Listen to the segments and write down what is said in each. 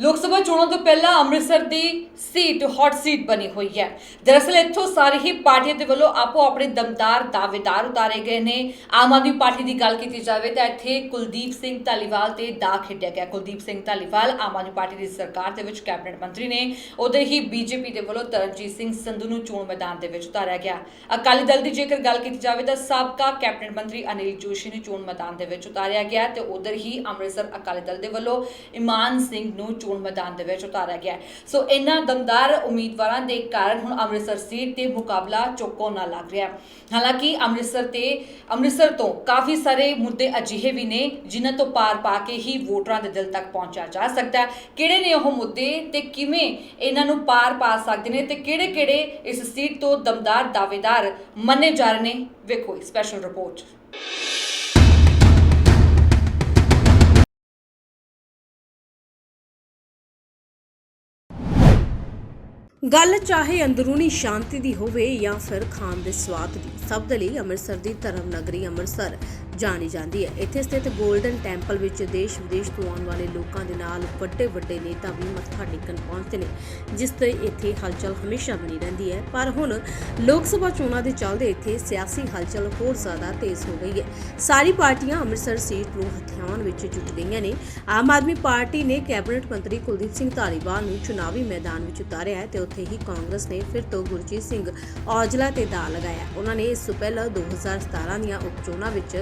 ਲੋਕ ਸਭਾ ਚੋਣਾਂ ਤੋਂ ਪਹਿਲਾਂ ਅੰਮ੍ਰਿਤਸਰ ਦੀ ਸੀਟ ਹੌਟ ਸੀਟ ਬਣੀ ਹੋਈ ਹੈ। ਦਰਅਸਲ ਇੱਥੋਂ ਸਾਰੀ ਹੀ ਪਾਰਟੀਆਂ ਦੇ ਵੱਲੋਂ ਆਪੋ ਆਪਣੇ ਦਮਦਾਰ ਦਾਅਵੇਦਾਰ ਉਤਾਰੇ ਗਏ ਨੇ। ਆਮ ਆਦਮੀ ਪਾਰਟੀ ਦੀ ਗੱਲ ਕੀਤੀ ਜਾਵੇ ਤਾਂ ਇੱਥੇ ਕੁਲਦੀਪ ਸਿੰਘ ਧਾਲੀਵਾਲ ਤੇ ਦਾ ਖੇਡਿਆ ਗਿਆ। ਕੁਲਦੀਪ ਸਿੰਘ ਧਾਲੀਵਾਲ ਆਮ ਆਦਮੀ ਪਾਰਟੀ ਦੀ ਸਰਕਾਰ ਦੇ ਵਿੱਚ ਕੈਬਨਿਟ ਮੰਤਰੀ ਨੇ। ਉਧਰ ਹੀ ਬੀਜੇਪੀ ਦੇ ਵੱਲੋਂ ਤਰਨਜੀਤ ਸਿੰਘ ਸੰਧੂ ਨੂੰ ਚੋਣ ਮੈਦਾਨ ਦੇ ਵਿੱਚ ਉਤਾਰਿਆ ਗਿਆ। ਅਕਾਲੀ ਦਲ ਦੀ ਜੇਕਰ ਗੱਲ ਕੀਤੀ ਜਾਵੇ ਤਾਂ ਸਾਬਕਾ ਕੈਬਨਿਟ ਮੰਤਰੀ ਅਨਿਲ ਜੋਸ਼ੀ ਨੂੰ ਚੋਣ ਮੈਦਾਨ ਦੇ ਵਿੱਚ ਉਤਾਰਿਆ ਗਿਆ ਤੇ ਉਧਰ ਹੀ ਅੰਮ੍ਰਿਤਸਰ ਅਕਾਲੀ ਦਲ ਦੇ ਵੱਲੋਂ ਇਮਾਨ ਸਿੰਘ ਨੂੰ ਚੋਣ ਮੈਦਾਨ ਦੇ ਵਿੱਚ ਉਤਾਰਿਆ ਗਿਆ ਸੋ ਇਹਨਾਂ ਦਮਦਾਰ ਉਮੀਦਵਾਰਾਂ ਦੇ ਕਾਰਨ ਹੁਣ ਅੰਮ੍ਰਿਤਸਰ ਸੀਟ ਤੇ ਮੁਕਾਬਲਾ ਚੋਕੋ ਨਾਲ ਲੱਗ ਰਿਹਾ ਹਾਲਾਂਕਿ ਅੰਮ੍ਰਿਤਸਰ ਤੇ, ਅੰਮ੍ਰਿਤਸਰ ਤੋਂ ਕਾਫੀ ਸਾਰੇ ਮੁੱਦੇ ਅਜਿਹੇ ਵੀ ਨੇ ਜਿਨ੍ਹਾਂ ਤੋਂ ਪਾਰ ਪਾ ਕੇ ਹੀ ਵੋਟਰਾਂ ਦੇ ਦਿਲ ਤੱਕ ਪਹੁੰਚਿਆ ਜਾ ਸਕਦਾ ਹੈ। ਕਿਹੜੇ ਨੇ ਉਹ ਮੁੱਦੇ ਤੇ ਕਿਵੇਂ ਇਹਨਾਂ ਨੂੰ ਪਾਰ ਪਾ ਸਕਦੇ ਨੇ ਤੇ ਕਿਹੜੇ-ਕਿਹੜੇ ਇਸ ਸੀਟ ਤੋਂ ਦਮਦਾਰ ਦਾਅਵੇਦਾਰ ਮੰਨੇ ਜਾ ਰਹੇ ਨੇ? ਵੇਖੋ ਸਪੈਸ਼ਲ ਰਿਪੋਰਟ ਗੱਲ ਚਾਹੇ ਅੰਦਰੂਨੀ ਸ਼ਾਂਤੀ ਦੀ ਹੋਵੇ ਜਾਂ ਫਿਰ ਖਾਣ ਦੇ ਸਵਾਦ ਦੀ, ਸਭ ਦੇ ਲਈ ਅੰਮ੍ਰਿਤਸਰ ਦੀ ਧਰਮ ਨਗਰੀ ਅੰਮ੍ਰਿਤਸਰ ਜਾਣੀ ਜਾਂਦੀ ਹੈ। ਇੱਥੇ ਸਥਿਤ 골ਡਨ ਟੈਂਪਲ ਵਿੱਚ ਦੇਸ਼ ਵਿਦੇਸ਼ ਤੋਂ ਆਉਣ ਵਾਲੇ ਲੋਕਾਂ ਦੇ ਨਾਲ ਵੱਡੇ ਵੱਡੇ ਨੇਤਾ ਵੀ ਮੱਥਾ ਟੇਕਣ ਪਹੁੰਚਦੇ ਨੇ, ਜਿਸ ਤੇ ਇੱਥੇ ਹਲਚਲ ਹਮੇਸ਼ਾ ਬਣੀ ਰਹਿੰਦੀ ਹੈ। ਪਰ ਹੁਣ ਲੋਕ ਸਭਾ ਚੋਣਾਂ ਦੇ ਚੱਲਦੇ ਇੱਥੇ ਸਿਆਸੀ ਹਲਚਲ ਹੋਰ ਜ਼ਿਆਦਾ ਤੇਜ਼ ਹੋ ਗਈ ਹੈ। ਸਾਰੀ ਪਾਰਟੀਆਂ ਅੰਮ੍ਰਿਤਸਰ ਸੀਟ ਨੂੰ ਹਥਿਆਉਣ ਵਿੱਚ ਜੁਟ ਗਈਆਂ ਨੇ। ਆਮ ਆਦਮੀ ਪਾਰਟੀ ਨੇ ਕੈਬਨਿਟ ਮੰਤਰੀ ਕੁਲਦੀਪ ਸਿੰਘ ਧਾਲੀਵਾਲ ਨੂੰ ਚੁਣਾਵੀ ਮੈਦਾਨ ਵਿੱਚ ਉਤਾਰਿਆ ਹੈ ਤੇ ਉੱਥੇ ਹੀ ਕਾਂਗਰਸ ਨੇ ਫਿਰ ਤੋਂ ਗੁਰਜੀਤ ਸਿੰਘ ਔਜਲਾ ਤੇ ਦਾ ਲਗਾਇਆ। ਉਹਨਾਂ ਨੇ ਇਸ ਤੋਂ ਪਹਿਲਾਂ 2017 ਦੀਆਂ ਉਪ ਚੋਣਾਂ ਵਿੱਚ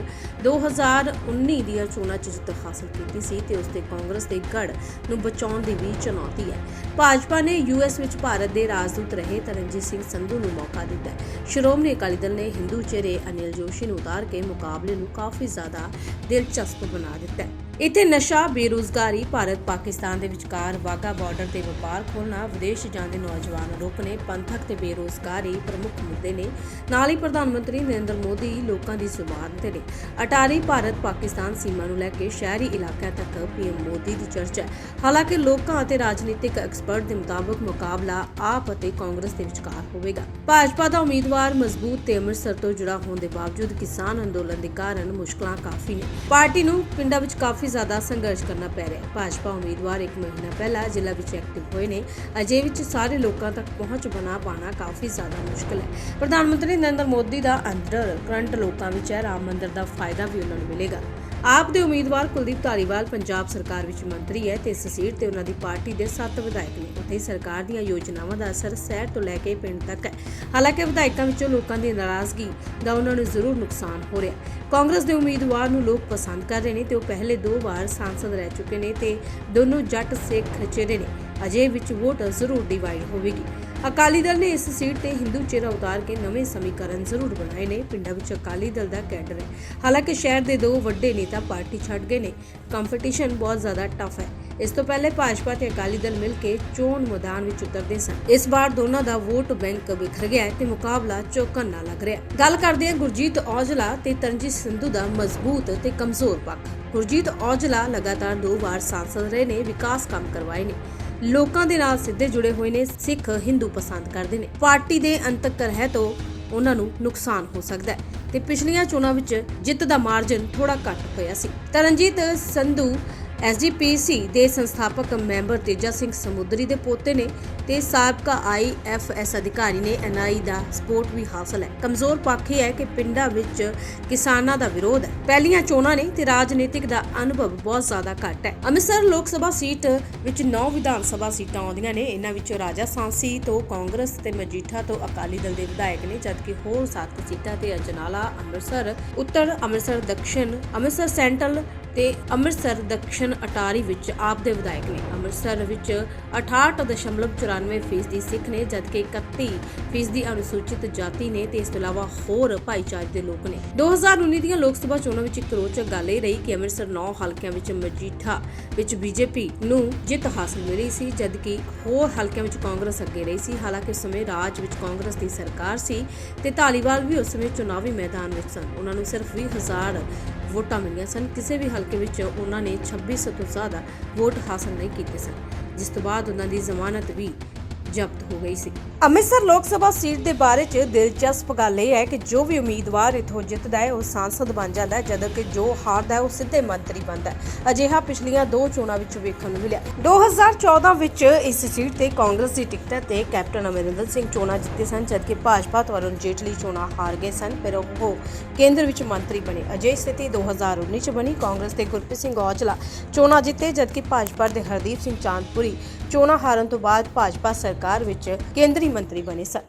2019 ਦੀਆਂ ਚੋਣਾਂ 'ਚ ਜਿੱਤ ਹਾਸਲ ਕੀਤੀ ਸੀ ਤੇ ਉਸ ਤੇ ਕਾਂਗਰਸ ਦੇ ਗੜ ਨੂੰ ਬਚਾਉਣ ਦੀ ਵੀ ਚੁਣੌਤੀ ਹੈ। ਭਾਜਪਾ ਨੇ ਯੂਐਸ ਵਿੱਚ ਭਾਰਤ ਦੇ ਰਾਜਦੂਤ ਰਹੇ ਤਰਨਜੀਤ ਸਿੰਘ ਸੰਧੂ ਨੂੰ ਮੌਕਾ ਦਿੱਤਾ। ਸ਼੍ਰੋਮਣੀ ਅਕਾਲੀ ਦਲ ਨੇ ਹਿੰਦੂ ਚਿਹਰੇ ਅਨਿਲ ਜੋਸ਼ੀ ਨੂੰ ਉਤਾਰ ਕੇ ਮੁਕਾਬਲੇ ਨੂੰ ਕਾਫੀ ਜ਼ਿਆਦਾ ਦਿਲਚਸਪ ਬਣਾ ਦਿੱਤਾ ਹੈ। ਇੱਥੇ ਨਸ਼ਾ, ਬੇਰੁਜ਼ਗਾਰੀ, ਭਾਰਤ ਪਾਕਿਸਤਾਨ ਦੇ ਵਿਚਕਾਰ ਵਾਗਾ ਬਾਰਡਰ ਤੇ ਵਪਾਰ ਖੋਲ੍ਹਣਾ, ਵਿਦੇਸ਼ ਜਾਂਦੇ ਨੌਜਵਾਨ ਰੁਕਨੇ ਪੰਥਕ ਤੇ ਬੇਰੁਜ਼ਗਾਰੀ ਪ੍ਰਮੁੱਖ ਮੁੱਦੇ ਨੇ। ਨਾਲ ਹੀ ਪ੍ਰਧਾਨ ਮੰਤਰੀ ਨਰਿੰਦਰ ਮੋਦੀ ਲੋਕਾਂ ਦੀ ਜ਼ੁਬਾਨ ਤੇ ਨੇ। ਅਟਾਰੀ, ਭਾਰਤ ਪਾਕਿਸਤਾਨ ਸੀਮਾ ਨੂੰ ਲੈ ਕੇ ਸ਼ਹਿਰੀ ਇਲਾਕਿਆਂ ਤੱਕ ਪੀਐਮ ਮੋਦੀ ਦੀ ਚਰਚਾ ਹੈ। ਹਾਲਾਂਕਿ ਲੋਕਾਂ ਅਤੇ ਰਾਜਨੀਤਿਕ ਐਕਸਪਰਟ ਦੇ ਮੁਤਾਬਕ ਮੁਕਾਬਲਾ ਆਪ ਅਤੇ ਕਾਂਗਰਸ ਦੇ ਵਿਚਕਾਰ ਹੋਵੇਗਾ। ਭਾਜਪਾ ਦਾ ਉਮੀਦਵਾਰ ਮਜ਼ਬੂਤ ਤੇ ਅੰਮ੍ਰਿਤਸਰ ਤੋਂ ਜੁੜਾ ਹੋਣ ਦੇ ਬਾਵਜੂਦ ਕਿਸਾਨ ਅੰਦੋਲਨ ਦੇ ਕਾਰਨ ਮੁਸ਼ਕਲਾਂ ਕਾਫੀ ਨੇ। ਪਾਰਟੀ ਨੂੰ ਪਿੰਡਾਂ ਵਿੱਚ ਕਾਫੀ ਜ਼ਿਆਦਾ ਸੰਘਰਸ਼ ਕਰਨਾ ਪੈ ਰਿਹਾ ਹੈ। ਭਾਜਪਾ ਉਮੀਦਵਾਰ ਇੱਕ ਮਹੀਨਾ ਪਹਿਲਾਂ ਜ਼ਿਲ੍ਹਾ ਵਿੱਚ ਐਕਟਿਵ ਹੋਏ ਨੇ। ਅਜੇ ਵਿੱਚ ਸਾਰੇ ਲੋਕਾਂ ਤੱਕ ਪਹੁੰਚ ਬਣਾ ਪਾਣਾ ਕਾਫੀ ਜ਼ਿਆਦਾ ਮੁਸ਼ਕਲ ਹੈ। ਪ੍ਰਧਾਨ ਮੰਤਰੀ ਨਰਿੰਦਰ ਮੋਦੀ ਦਾ ਅੰਦਰ, ਕਰੰਟ ਲੋਕਾਂ ਵਿੱਚ ਹੈ। ਰਾਮ ਮੰਦਿਰ ਦਾ ਫਾਇਦਾ ਵੀ ਉਹਨਾਂ ਨੂੰ ਮਿਲੇਗਾ। ਆਪ ਦੇ ਉਮੀਦਵਾਰ ਕੁਲਦੀਪ ਧਾਲੀਵਾਲ ਪੰਜਾਬ ਸਰਕਾਰ ਵਿੱਚ ਮੰਤਰੀ ਹੈ ਤੇ ਇਸ ਸੀਟ ਤੇ ਉਹਨਾਂ ਦੀ ਪਾਰਟੀ ਦੇ 7 ਵਿਧਾਇਕ ਨੇ। ਅਤੇ ਸਰਕਾਰ ਦੀਆਂ ਯੋਜਨਾਵਾਂ ਦਾ ਅਸਰ ਸ਼ਹਿਰ ਤੋਂ ਲੈ ਕੇ ਪਿੰਡ ਤੱਕ ਹੈ। ਹਾਲਾਂਕਿ ਵਿਧਾਇਕਾਂ ਵਿੱਚੋਂ ਲੋਕਾਂ ਦੀ ਨਾਰਾਜ਼ਗੀ ਦਾ ਉਹਨਾਂ ਨੂੰ ਜ਼ਰੂਰ ਨੁਕਸਾਨ ਹੋ ਰਿਹਾ ਕਾਂਗਰਸ ਦੇ ਉਮੀਦਵਾਰ ਨੂੰ ਲੋਕ ਪਸੰਦ ਕਰ ਰਹੇ ਨੇ ਤੇ ਉਹ ਪਹਿਲੇ ਦੋ ਵਾਰ ਸਾਂਸਦ ਰਹਿ ਚੁੱਕੇ ਨੇ ਤੇ ਦੋਨੋਂ ਜੱਟ ਸਿੱਖ ਚਿਹਰੇ ਨੇ। ਅਜੇ ਵਿੱਚ ਵੋਟ ਜ਼ਰੂਰ ਡਿਵਾਈਡ ਹੋਵੇਗੀ। ਅਕਾਲੀ ਦਲ ਨੇ ਇਸ ਸੀਟ ਤੇ ਹਿੰਦੂ ਚਿਹਰਾ ਉਤਾਰ ਕੇ ਨਵੇਂ ਸਮੀਕਰਨ ਜ਼ਰੂਰ ਬਣਾਏ ਨੇ। ਪਿੰਡਾਂ ਵਿੱਚ ਅਕਾਲੀ ਦਲ ਦਾ ਕੈਡਰ ਹੈ। ਹਾਲਾਂਕਿ ਸ਼ਹਿਰ ਦੇ ਦੋ ਵੱਡੇ ਨੇਤਾ ਪਾਰਟੀ ਛੱਡ ਗਏ ਨੇ। ਕੰਪੀਟੀਸ਼ਨ ਬਹੁਤ ਜ਼ਿਆਦਾ ਟਫ ਹੈ। ਇਸ ਤੋਂ ਪਹਿਲੇ ਭਾਜਪਾ ਤੇ ਅਕਾਲੀ ਦਲ ਮਿਲ ਕੇ ਚੋਣ ਮੈਦਾਨ ਵਿੱਚ ਉਤਰਦੇ ਸਨ। ਇਸ ਵਾਰ ਦੋਨਾਂ ਦਾ ਵੋਟ ਬੈਂਕ ਵਿਖਰ ਗਿਆ ਹੈ ਤੇ ਮੁਕਾਬਲਾ ਚੌਕਨ ਨਾਲ ਲੱਗ ਰਿਹਾ ਗੱਲ ਕਰਦੇ ਹਾਂ ਗੁਰਜੀਤ ਔਜਲਾ ਤੇ ਤਰਨਜੀਤ ਸੰਧੂ ਦਾ ਮਜ਼ਬੂਤ ਤੇ ਕਮਜ਼ੋਰ ਪੱਖ। ਗੁਰਜੀਤ ਔਜਲਾ ਲਗਾਤਾਰ ਦੋ ਵਾਰ ਸਾਂਸਦ ਰਹੇ ਨੇ, ਵਿਕਾਸ ਕੰਮ ਕਰਵਾਏ ਨੇ। ਲੋਕਾਂ ਦੇ ਨਾਲ ਸਿੱਧੇ ਜੁੜੇ ਹੋਏ ਨੇ, ਸਿੱਖ ਹਿੰਦੂ ਪਸੰਦ ਕਰਦੇ ਨੇ। ਪਾਰਟੀ ਦੇ ਅੰਤਕ ਰਹਿ ਤੋਂ ਉਹਨਾਂ ਨੂੰ ਨੁਕਸਾਨ ਹੋ ਸਕਦਾ ਹੈ। ਤੇ ਪਿਛਲੀਆਂ ਚੋਣਾਂ ਵਿੱਚ ਜਿੱਤ ਦਾ ਮਾਰਜਨ ਥੋੜਾ ਘੱਟ ਹੋਇਆ ਸੀ। ਤਰਨਜੀਤ ਸੰਧੂ ਐਸਜੀਪੀਸੀ ਦੇ ਸੰਸਥਾਪਕ ਮੈਂਬਰ ਤੇਜਾ ਸਿੰਘ ਸਮੁੰਦਰੀ ਦੇ ਪੋਤੇ ਨੇ ਤੇ ਸਾਬਕਾ ਆਈਐਫਐਸ ਅਧਿਕਾਰੀ ਨੇ ਐਨਆਈ ਦਾ ਸਪੋਰਟ ਵੀ ਹਾਸਲ ਹੈ। ਕਮਜ਼ੋਰ ਪੱਖ ਇਹ ਹੈ ਕਿ ਪਿੰਡਾਂ ਵਿੱਚ ਕਿਸਾਨਾਂ ਦਾ ਵਿਰੋਧ ਹੈ। ਪਹਿਲੀਆਂ ਚੋਣਾਂ ਨੇ ਤੇ ਰਾਜਨੀਤਿਕ ਦਾ ਅਨੁਭਵ ਬਹੁਤ ਜ਼ਿਆਦਾ ਘੱਟ ਹੈ। ਅੰਮ੍ਰਿਤਸਰ ਲੋਕ ਸਭਾ ਸੀਟ ਵਿੱਚ 9 ਵਿਧਾਨ ਸਭਾ ਸੀਟਾਂ ਆਉਂਦੀਆਂ ਨੇ। ਇਹਨਾਂ ਵਿੱਚੋਂ ਰਾਜਾ ਸਾਂਸੀ ਤੋਂ ਕਾਂਗਰਸ ਤੇ ਮਜੀਠਾ ਤੋਂ ਅਕਾਲੀ ਦਲ ਦੇ ਵਿਧਾਇਕ ਨੇ, ਜਦਕਿ ਹੋਰ 7 ਸੀਟਾਂ ਤੇ ਅਜਨਾਲਾ, ਅੰਮ੍ਰਿਤਸਰ, ਉੱਤਰ ਅੰਮ੍ਰਿਤਸਰ ਦਕਸ਼ਣ ਅੰਮ੍ਰਿਤਸਰ ਸੈਂਟਰਲ ਤੇ ਅੰਮ੍ਰਿਤਸਰ ਦਕਸ਼ਣ ਅਟਾਰੀ ਵਿੱਚ ਆਪ ਦੇ ਵਿਧਾਇਕ ਨੇ। ਅੰਮ੍ਰਿਤਸਰ ਵਿੱਚ 68.94% ਫੀਸਦੀ ਸਿੱਖ ਨੇ, ਜਦਕਿ 31 ਫੀਸਦੀ ਅਨੁਸੂਚਿਤ ਜਾਤੀ ਨੇ ਤੇ ਇਸ ਤੋਂ ਇਲਾਵਾ ਹੋਰ ਭਾਈਚਾਰੇ ਦੇ ਲੋਕ ਨੇ। 2019 ਦੀਆਂ ਲੋਕ ਸਭਾ ਚੋਣਾਂ ਵਿੱਚ ਇੱਕ ਰੋਚਕ ਗੱਲ ਇਹ ਰਹੀ ਕਿ ਅੰਮ੍ਰਿਤਸਰ 9 ਹਲਕਿਆਂ ਵਿੱਚ ਮਜੀਠਾ ਵਿੱਚ ਬੀਜੇਪੀ ਨੂੰ ਜਿੱਤ ਹਾਸਲ ਮਿਲੀ ਸੀ, ਜਦਕਿ ਹੋਰ ਹਲਕਿਆਂ ਵਿੱਚ ਕਾਂਗਰਸ ਅੱਗੇ ਰਹੀ ਸੀ। ਹਾਲਾਂਕਿ ਉਸ ਸਮੇਂ ਰਾਜ ਵਿੱਚ ਕਾਂਗਰਸ ਦੀ ਸਰਕਾਰ ਸੀ ਤੇ ਧਾਲੀਵਾਲ ਵੀ ਉਸ ਸਮੇਂ ਚੁਣਾਵੀ ਮੈਦਾਨ ਵਿੱਚ ਸਨ। ਉਹਨਾਂ ਨੂੰ ਸਿਰਫ 20000 ਵੋਟਾਂ ਮਿਲੀਆਂ ਸਨ। ਕਿਸੇ ਵੀ ਹਲਕੇ ਵਿੱਚ ਉਹਨਾਂ ਨੇ 2600 ਤੋਂ ਜ਼ਿਆਦਾ ਵੋਟ ਹਾਸਲ ਨਹੀਂ ਕੀਤੇ ਸਨ, ਜਿਸ ਤੋਂ ਬਾਅਦ ਉਹਨਾਂ ਦੀ ਜ਼ਮਾਨਤ ਵੀ ਜ਼ਬਤ ਹੋ ਗਈ ਸੀ। ਅੰਮ੍ਰਿਤਸਰ ਲੋਕ ਸਭਾ ਸੀਟ ਦੇ ਬਾਰੇ 'ਚ ਦਿਲਚਸਪ ਗੱਲ ਇਹ ਹੈ ਕਿ ਜੋ ਵੀ ਉਮੀਦਵਾਰ ਇਥੋਂ ਜਿੱਤਦਾ ਹੈ, ਉਹ ਸਾਂਸਦ ਬਣ ਜਾਂਦਾ ਹੈ, ਜਦੋਂ ਕਿ ਜੋ ਹਾਰਦਾ ਹੈ, ਉਹ ਸਿੱਧੇ ਮੰਤਰੀ ਬਣਦਾ ਹੈ। ਅਜਿਹਾ ਪਿਛਲੀਆਂ ਦੋ ਚੋਣਾਂ ਵਿੱਚ ਵੇਖਣ ਨੂੰ ਮਿਲਿਆ। 2014 ਵਿੱਚ ਇਸ ਸੀਟ ਤੇ ਕਾਂਗਰਸ ਦੀ ਟਿਕਟ ਤੇ ਕੈਪਟਨ ਅਮਰਿੰਦਰ ਸਿੰਘ ਚੋਣਾਂ ਜਿੱਤੇ ਸਨ, ਜਦਕਿ ਭਾਜਪਾ ਤੋਂ ਅਰੁਣ ਜੇਟਲੀ ਚੋਣਾਂ ਹਾਰ ਗਏ ਸਨ, ਫਿਰ ਉਹ ਕੇਂਦਰ ਵਿੱਚ ਮੰਤਰੀ ਬਣੇ। ਅਜਿਹੀ ਸਥਿਤੀ 2019 ਚ ਬਣੀ। ਕਾਂਗਰਸ ਦੇ ਗੁਰਪ੍ਰੀਤ ਸਿੰਘ ਔਜਲਾ ਚੋਣਾਂ ਜਿੱਤੇ, ਜਦਕਿ ਭਾਜਪਾ ਦੇ ਹਰਦੀਪ ਸਿੰਘ ਚਾਂਦਪੁਰੀ ਚੋਣਾਂ ਹਾਰਨ ਤੋਂ ਬਾਅਦ ਭਾਜਪਾ ਸਰਕਾਰ ਵਿੱਚ ਕੇਂਦਰੀ ਮੰਤਰੀ ਬਣੇ ਸਨ